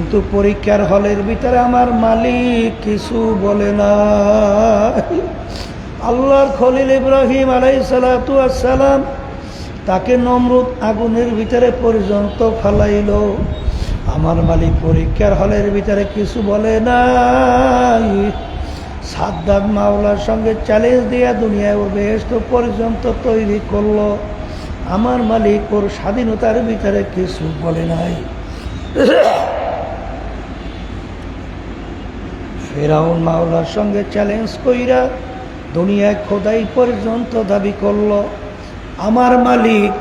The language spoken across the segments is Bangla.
কিন্তু পরীক্ষার হলের ভিতরে আমার মালিক কিছু বলে না আল্লাহর খলিল ইব্রাহিম আলাই সালাম তাকে নমরুদ আগুনের ভিতরে পর্যন্ত ফালাইল। আমার মালিক পরীক্ষার হলের ভিতরে কিছু বলে নাই। সাদ্দাম মাওলার সঙ্গে চ্যালেঞ্জ দিয়া দুনিয়ায় ও বেহেস্ত পর্যন্ত তৈরি করল। আমার মালিক ওর স্বাধীনতার ভিতরে কিছু বলে নাই। ফেরাউন মাওলার সঙ্গে চ্যালেঞ্জ কইরা দুনিয়ায় খোদাই পর্যন্ত দাবি করল। আমার মালিক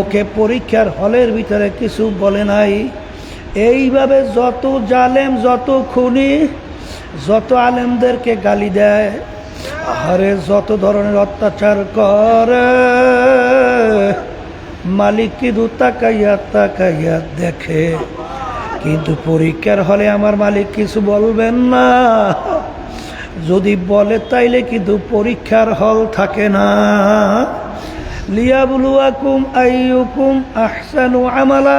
ওকে পরীক্ষার হলের ভিতরে কিছু বলে নাই। এইভাবে যত জালেম, যত খুনি, যত আলেমদেরকে গালি দেয় আরে যত ধরনের অত্যাচার করে। মালিক কিন্তু তাকাইয়া তাকাইয়া দেখে। কিন্তু পরীক্ষার হলে আমার মালিক কিছু বলবেন না। যদি বলে তাইলে কিন্তু পরীক্ষার হল থাকে না। লিয়াবুলুয়াকুম আইয়ুকুম আহসানু আমালা।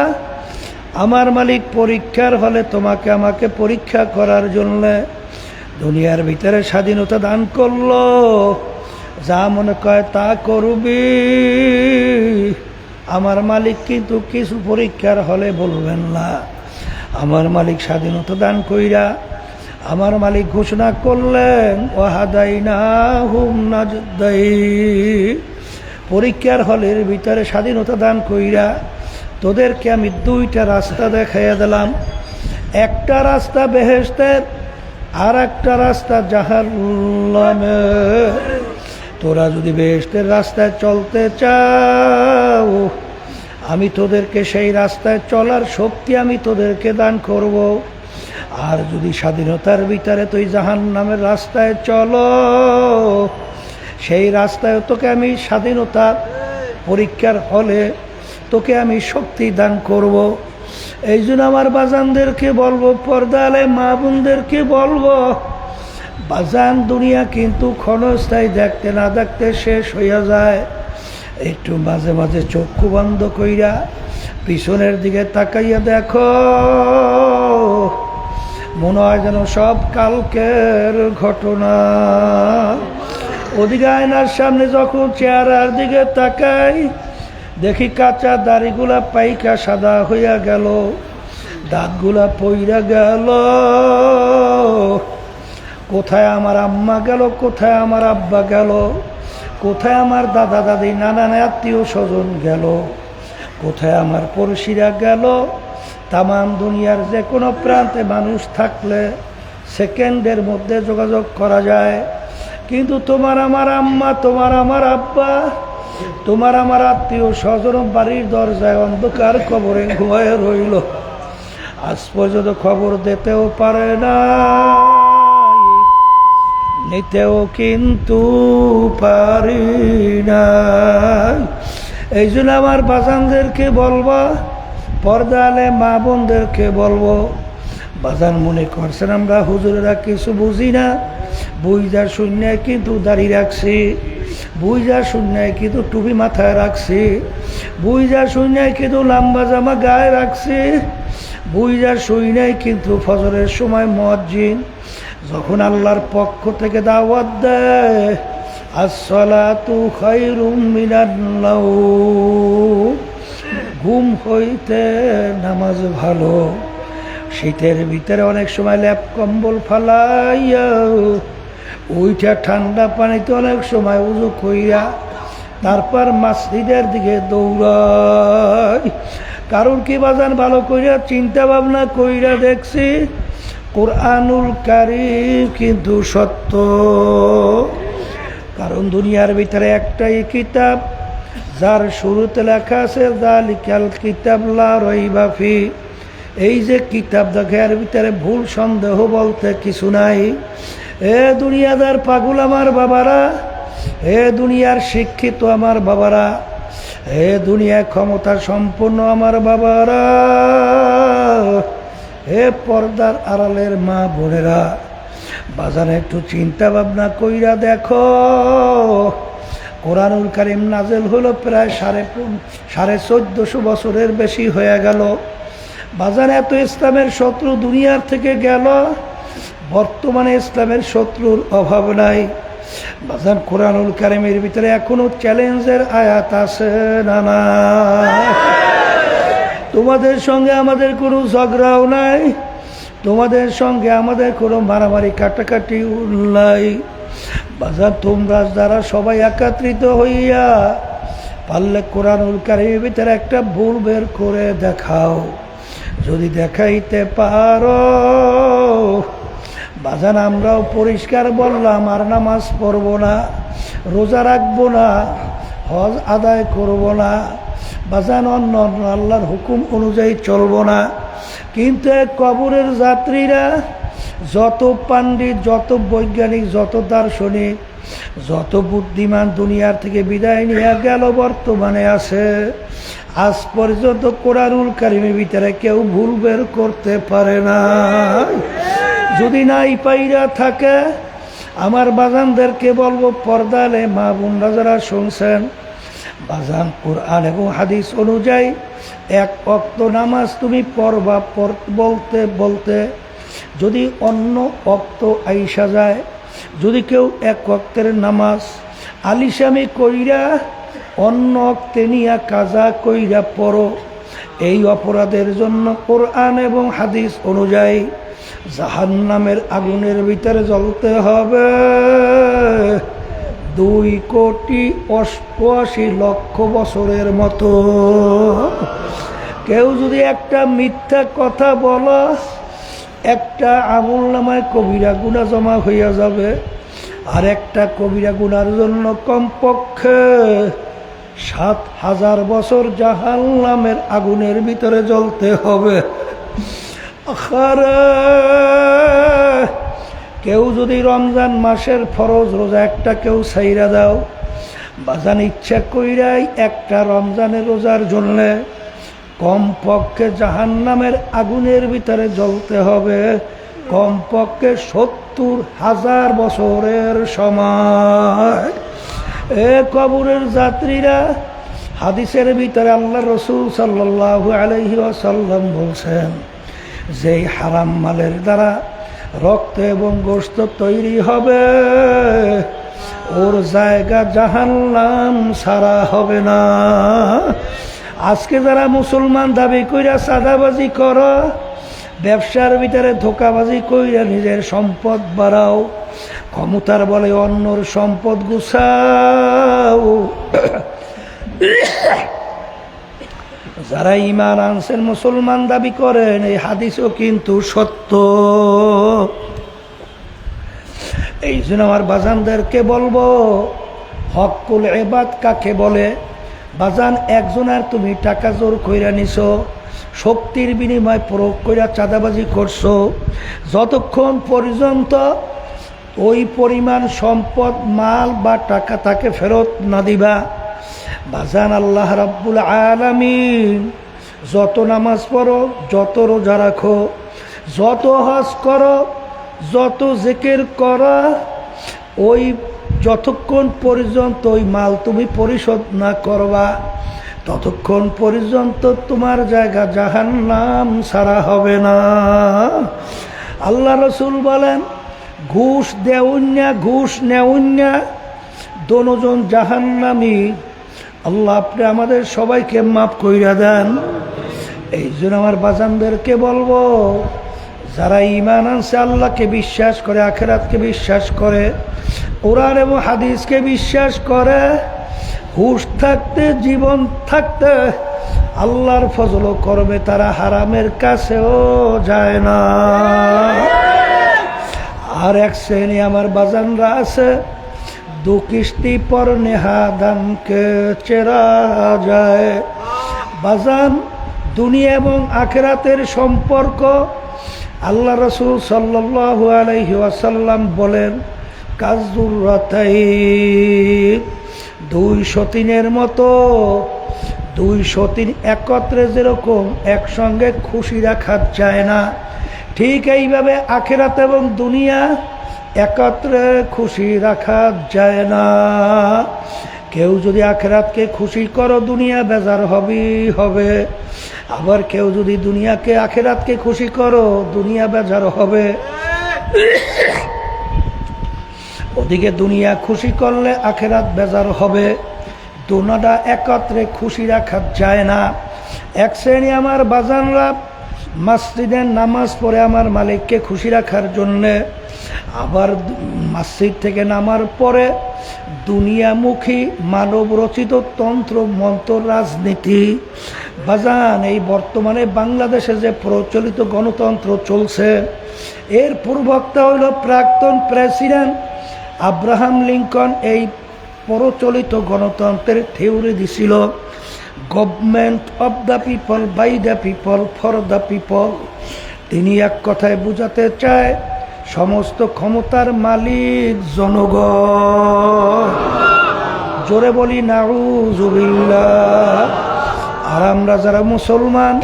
আমার মালিক পরীক্ষার হলে তোমাকে আমাকে পরীক্ষা করার জন্য দুনিয়ার ভিতরে স্বাধীনতা দান করল। যা মনে কয় তা করবি। আমার মালিক কিন্তু কিছু পরীক্ষার হলে বলবেন না। আমার মালিক স্বাধীনতা দান কইরা আমার মালিক ঘোষণা করলেন ওহাদাই না হুম নাজদাই পরীক্ষার হলের ভিতরে স্বাধীনতা দান কইরা তোদেরকে আমি দুইটা রাস্তা দেখাইয়া দিলাম। একটা রাস্তা বেহেস্তের আর একটা রাস্তা জাহান্নামের তোরা যদি বেহেস্তের রাস্তায় চলতে চাও আমি তোদেরকে সেই রাস্তায় চলার শক্তি আমি তোদেরকে দান করব আর যদি স্বাধীনতার ভিতরে তুই জাহান নামের রাস্তায় চলো, সেই রাস্তায় তোকে আমি স্বাধীনতা পরীক্ষার হলে তোকে আমি শক্তি দান করব। এই জন্য আমার বাজানদেরকে বলব, পর্দালে মা বোনদেরকে বলব, বাজান দুনিয়া কিন্তু ক্ষণস্থায়ী দেখতে না দেখতে শেষ হইয়া যায় একটু মাঝে মাঝে চক্ষু বন্ধ কইরা পিছনের দিকে তাকাইয়া দেখো। মনে হয় যেন সব কালকের ঘটনা। ওদিকে আয়নার সামনে যখন চেহারার দিকে তাকাই, দেখি কাঁচা দাড়িগুলা পাইকা সাদা হইয়া গেল, দাঁতগুলা পইরা গেল। কোথায় আমার আম্মা গেল, কোথায় আমার আব্বা গেল? কোথায় আমার দাদা দাদি, নানা আত্মীয় স্বজন গেল? কোথায় আমার পড়শিরা গেল? তামাম দুনিয়ার যে কোনো প্রান্তে মানুষ থাকলে সেকেন্ডের মধ্যে যোগাযোগ করা যায়। কিন্তু তোমার আমার আম্মা, তোমার আমার আব্বা, তোমার আমার আত্মীয় স্বজন বাড়ির দরজায় অন্ধকার কবরে ঘুমায় রইল। আজ পর্যন্ত খবর দিতেও পারে না। নিতেও কিন্তু পারি না এই জন্য আমার বাজানদেরকে বলবা, পর্দালে মা বোনদেরকে বলব, বাজান মনে করছেন আমরা হুজুরেরা কিছু বুঝি না বুঝা শূন্যায় কিন্তু দাঁড়িয়ে রাখছি বুঝা শূন্যায় কিন্তু টুপি মাথায় রাখছি বুঝা শূন্যায় কিন্তু লম্বা জামা গায়ে রাখছি। বুঝা নাই, কিন্তু ফজরের সময় মজ্জিন যখন আল্লাহর পক্ষ থেকে দাওয়াত দেয় আসলাতু খাইরুম মিনান্নাও ঘুম হইতে নামাজ ভালো, শীতের ভিতরে অনেক সময় ল্যাপ কম্বল ফালাইয়া ওইটা ঠান্ডা পানিতে অনেক সময় উজু কইরা, তারপর মাসিদের দিকে দৌড়াই কারণ কি বাজান ভালো কইরা? চিন্তা ভাবনা কইরা দেখছি, কোরআনুল কারিম কিন্তু সত্য। কারণ দুনিয়ার ভিতরে একটাই কিতাব, যার শুরুতে লেখা আছে দালিকাল কিতাব লা এই যে কিতাব দেখে এর ভিতরে ভুল সন্দেহ বলতে কিছু নাই। এ দুনিয়াদার পাগুল আমার বাবারা, এ দুনিয়ার শিক্ষিত আমার বাবারা এ দুনিয়া ক্ষমতা সম্পন্ন আমার বাবারা, হে পর্দার আড়ালের মা বোনেরা, বাজারে একটু চিন্তা ভাবনা কইরা দেখো। কোরআনুল কারিম নাজেল হলো প্রায় সাড়ে সাড়ে চোদ্দশো বছরের বেশি হয়ে গেল। বাজার এত ইসলামের শত্রু দুনিয়ার থেকে গেল। বর্তমানে ইসলামের শত্রুর অভাব নাই। বাজান কোরআনুল কারিমের ভিতরে এখনও চ্যালেঞ্জের আয়াত আছে না না? তোমাদের সঙ্গে আমাদের কোনো ঝগড়াও নাই, তোমাদের সঙ্গে আমাদের কোনো মারামারি কাটাকাটি নাই। বাজার তোমরা যারা সবাই একাত্রিত হইয়া পারলে কোরআনুল কারিমের ভিতরে একটা ভুল বের করে দেখাও। যদি দেখাইতে পারো বাজান, আমরাও পরিষ্কার বললাম, আর নামাজ পড়ব না, রোজা রাখব না, হজ আদায় করব না। বাজান, অন্য অন্য আল্লাহর হুকুম অনুযায়ী চলব না। কিন্তু কবরের যাত্রীরা যত পাণ্ডিত, যত বৈজ্ঞানিক, যত দার্শনিক, যত বুদ্ধিমান দুনিয়ার থেকে বিদায় নিয়ে গেল, বর্তমানে আছে। আজ পর্যন্ত কোরআনুল কারিমের ভিতরে কেউ ভুল বের করতে পারে না যদি নাই পাইরা থাকে, আমার বাগানদেরকে বলব, পর্দালে মা বোনরা যারা শুনছেন, বাজান কোরআন এবং হাদিস অনুযায়ী এক অক্ত নামাজ তুমি পড়বা, পড়- বলতে বলতে যদি অন্য অক্ত আইসা যায়, যদি কেউ এক অক্তের নামাজ আলিসামি কইরা অন্য অক্তে নিয়া কাজা কইরা পড়ো, এই অপরাধের জন্য কোরআন এবং হাদিস অনুযায়ী জাহান্নামের আগুনের ভিতরে জ্বলতে হবে। দুই কোটি অষ্টআশি লক্ষ বছরের মতো। কেউ যদি একটা মিথ্যা কথা বলো, একটা আমল নামায় কবিরা গুণা জমা হইয়া যাবে। আর একটা কবিরা গুনার জন্য কমপক্ষে সাত হাজার বছর জাহান নামের আগুনের ভিতরে জ্বলতে হবে। কেউ যদি রমজান মাসের ফরজ রোজা একটা কেউ সাইরা দাও, বাজান ইচ্ছা কইরাই একটা রমজানের রোজার জন্যে কমপক্ষে জাহান নামের আগুনের ভিতরে জ্বলতে হবে। কমপক্ষে সত্তর হাজার বছরের সময়। এ কবরের যাত্রীরা হাদিসের ভিতরে আল্লাহ রসুল সাল্লাহ আলহি আসাল্লাম বলছেন যেই হারাম মালের দ্বারা রক্ত এবং গোস্ত তৈরি হবে, ওর জায়গা জাহান্নাম সারা হবে না। আজকে যারা মুসলমান দাবি কইরা সাদাবাজি কর, ব্যবসার ভিতরে ধোকাবাজি কইরা নিজের সম্পদ বাড়াও, ক্ষমতার বলে অন্যর সম্পদ গুছাও। যারা ইমান আনছেন, মুসলমান দাবি করেন, এই হাদিসও কিন্তু সত্য। এই জন্য আমার বাজানদেরকে বলব হকুল এবাদ কাকে বলে? বাজান, একজনের তুমি টাকা জোর কইরা নিছো, শক্তির বিনিময় প্রয়োগ কইরা চাঁদাবাজি করছ, যতক্ষণ পর্যন্ত ওই পরিমাণ সম্পদ, মাল বা টাকা তাকে ফেরত না দিবা বাজান আল্লাহ রাব্বুল আলামিন। যত নামাজ পড়ো, যত রোজা রাখো, যত হজ করো, যত জেকের করো, ওই যতক্ষণ পর্যন্ত ওই মাল তুমি পরিশোধ না করবা, ততক্ষণ পর্যন্ত তোমার জায়গা জাহান নাম সারা হবে না। আল্লাহ রসুল বলেন, ঘুষ দেউন্যা ঘুষ নেউন্যা দনোজন জাহান্নামী আল্লাহ আপনি আমাদের সবাইকে মাফ কইরা দেন। এই জন্য আমার বাজানদেরকে বলব, যারা ইমান আনছে, আল্লাহকে বিশ্বাস করে, আখেরাতকে বিশ্বাস করে, কোরআন এবং হাদিসকে বিশ্বাস করে, হুশ থাকতে, জীবন থাকতে, আল্লাহর ফজল করবে তারা হারামের কাছেও যায় না। আর এক শ্রেণি আমার বাজানরা আছে দু কিস্তি পর নেহাদানকে চেরা যায়। বাজান, দুনিয়া এবং আখেরাতের সম্পর্ক আল্লাহ রসুল সাল্লাল্লাহু আলাইহি ওয়াসাল্লাম বলেন, কাজুর রাতাই দুই সতীনের মতো, দুই সতীন একত্রে যেরকম একসঙ্গে খুশি রাখা যায় না, ঠিক এইভাবে আখেরাত এবং দুনিয়া একত্রে খুশি রাখা যায় না। কেউ যদি আখেরাতকে খুশি করো, দুনিয়া বেজার হবেই হবে। আবার কেউ যদি দুনিয়াকে, আখেরাতকে খুশি করো, দুনিয়া বেজার হবে। ওদিকে দুনিয়া খুশি করলে আখেরাত বেজার হবে। দুনাটা একত্রে খুশি রাখা যায় না। এক শ্রেণি আমার বাজানরা মসজিদের নামাজ পড়ে আমার মালিককে খুশি রাখার জন্যে আবার মসজিদ থেকে নামার পরে দুনিয়ামুখী মানব রচিত তন্ত্র, মন্ত্র, রাজনীতি। বাজান, এই বর্তমানে বাংলাদেশে যে প্রচলিত গণতন্ত্র চলছে, এর পূর্বক্তা হইল প্রাক্তন প্রেসিডেন্ট আব্রাহাম লিঙ্কন। এই প্রচলিত গণতন্ত্রের থিওরি দিছিল government of the people by the people for the people তিনি এক কথায় বুঝাতে চায় সমস্ত ক্ষমতার মালিক জনগণ। জোরে বলি নাউজুবিল্লাহ আর আমরা যারা মুসলমান,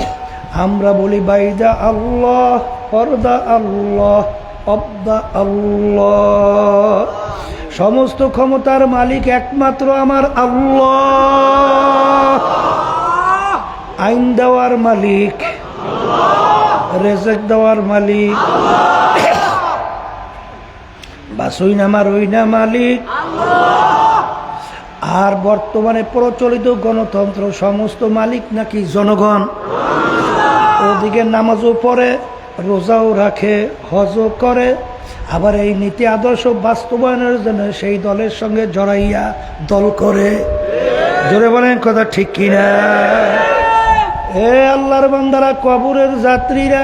আমরা বলি, বাইদা আল্লাহ পর্দা আল্লাহ, অব্দা আল্লাহ। সমস্ত ক্ষমতার মালিক একমাত্র আমার আল্লাহ। আইন দেওয়ার মালিক, রেজেক দেওয়ার মালিক বাসই না মারই না মালিক। আর বর্তমানে প্রচলিত গণতন্ত্র সমস্ত মালিক নাকি জনগণ। ওদিকে নামাজও পড়ে রোজাও রাখে হজও করে। আবার এই নীতি আদর্শ বাস্তবায়নের জন্য সেই দলের সঙ্গে জড়াইয়া দল করে। জোরে বলেন কথা ঠিক কিনা? এ আল্লাহর বান্দারা কবরের যাত্রীরা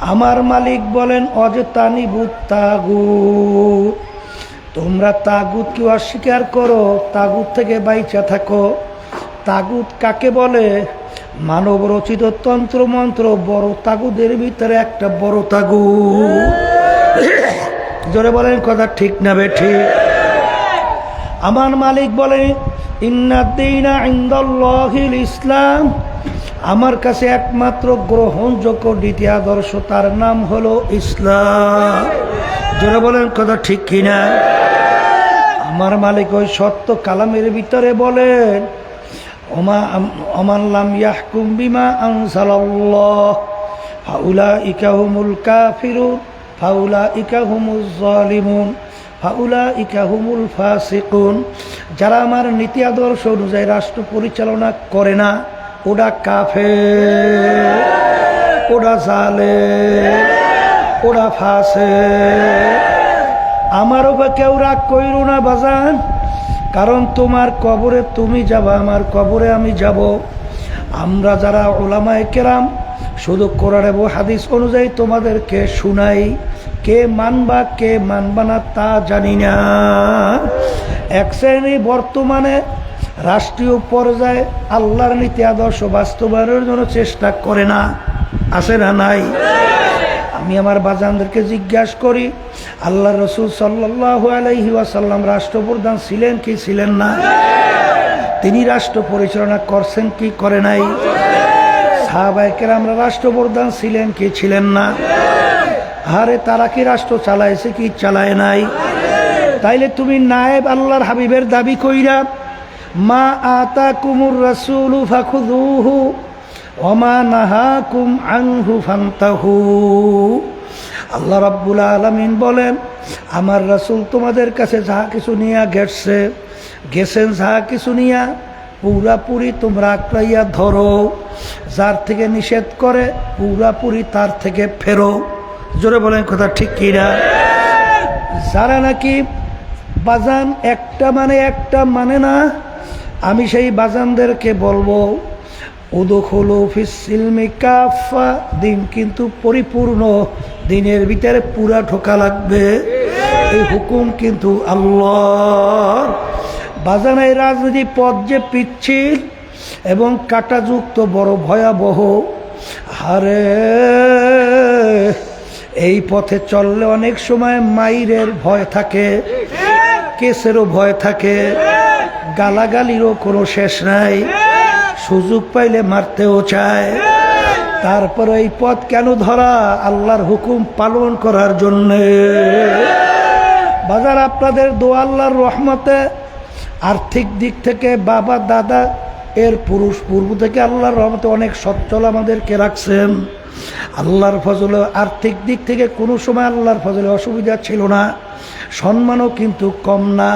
আমার মালিক বলেন অজতানি ভূত তাগুত। তোমরা তাগুত কেউ অস্বীকার করো, তাগুত থেকে বাইচা থাকো। তাগুত কাকে বলে? মানব রচিত তন্ত্র মন্ত্র বড় তাগুদের ভিতরে একটা বড় তাগু জোরে বলেন কথা ঠিক না বে ঠিক আমার মালিক বলে ইন্নাদ্দিনা ইন্দাল্লাহিল ইসলাম আমার কাছে একমাত্র গ্রহণযোগ্য দ্বিতীয় আদর্শ, তার নাম হলো ইসলাম। জোরে বলেন, কথা ঠিক কিনা? আমার মালিক ওই সত্য কালামের ভিতরে বলেন ইয়াহকুম বিমা ফাউলা যারা আমার নীতি আদর্শ অনুযায়ী রাষ্ট্র পরিচালনা করে না ওরা কাফে ওরা জালে ওরা ফাসে আমার ওপর কেউ রাগ কইরো না বাজান, কারণ তোমার কবরে তুমি যাবা, আমার কবরে আমি যাব। আমরা যারা ওলামায় কেরাম, শুধু কোরআন এবং হাদিস অনুযায়ী তোমাদেরকে শুনাই, কে মানবা কে মানবা না তা জানি না। এক শ্রেণি বর্তমানে রাষ্ট্রীয় পর্যায়ে আল্লাহর নীতি আদর্শ বাস্তবায়নের জন্য চেষ্টা করে না। আছে না নাই? আমি আমার বাজানদেরকে জিজ্ঞাসা করি আল্লাহ রসুল ওয়াসাল্লাম রাষ্ট্রপ্রধান ছিলেন কি ছিলেন না? তিনি রাষ্ট্র পরিচালনা করছেন কি করে নাই? সাহাবাইকের আমরা রাষ্ট্রপ্রধান ছিলেন কি ছিলেন না? আরে তারা কি রাষ্ট্র চালাইছে কি চালায় নাই? তাইলে তুমি নায়েব আল্লাহর হাবিবের দাবি কইরা মা আতা কুমুর রসুল ফাখুদুহু ওমা নাহাকুম আনহু ফান্তাহু। আল্লাহ রাব্বুল আলমিন বলেন, আমার রাসূল তোমাদের কাছে যাহা কিছু নিয়া গেছে, গেছেন যাহা কিছু নিয়া পুরাপুরি তোমরা আঁকড়াইয়া ধরো। যার থেকে নিষেধ করে পুরাপুরি তার থেকে ফেরো। জোরে বলেন কথা ঠিক কিনা যারা নাকি বাজান একটা মানে একটা মানে না আমি সেই বাজানদেরকে বলব, উদখুলু ফিসিলমি কাফা দিন কিন্তু পরিপূর্ণ, দিনের ভিতরে পুরা ঢোকা লাগবে। এই হুকুম কিন্তু আল্লাহ বাজানাই রাজনীতি পথ যে পিচ্ছিল এবং কাটাযুক্ত বড় ভয়াবহ হারে এই পথে চললে অনেক সময় মাইরের ভয় থাকে, কেসেরও ভয় থাকে। গালাগালিরও কোনো শেষ নাই। সুযোগ পাইলে মারতেও চায়। তারপর এই পথ কেন ধরা? আল্লাহর হুকুম পালন করার জন্যে। বাজার আপনাদের দো আল্লাহর রহমতে। আর্থিক দিক থেকে বাবা, দাদা, এর পুরুষ, পূর্ব থেকে আল্লাহর রহমতে অনেক সচ্ছল আমাদেরকে রাখছেন। আল্লাহর ফজলে আর্থিক দিক থেকে কোনো সময় আল্লাহর ফজলে অসুবিধা ছিল না। সম্মানও কিন্তু কম না।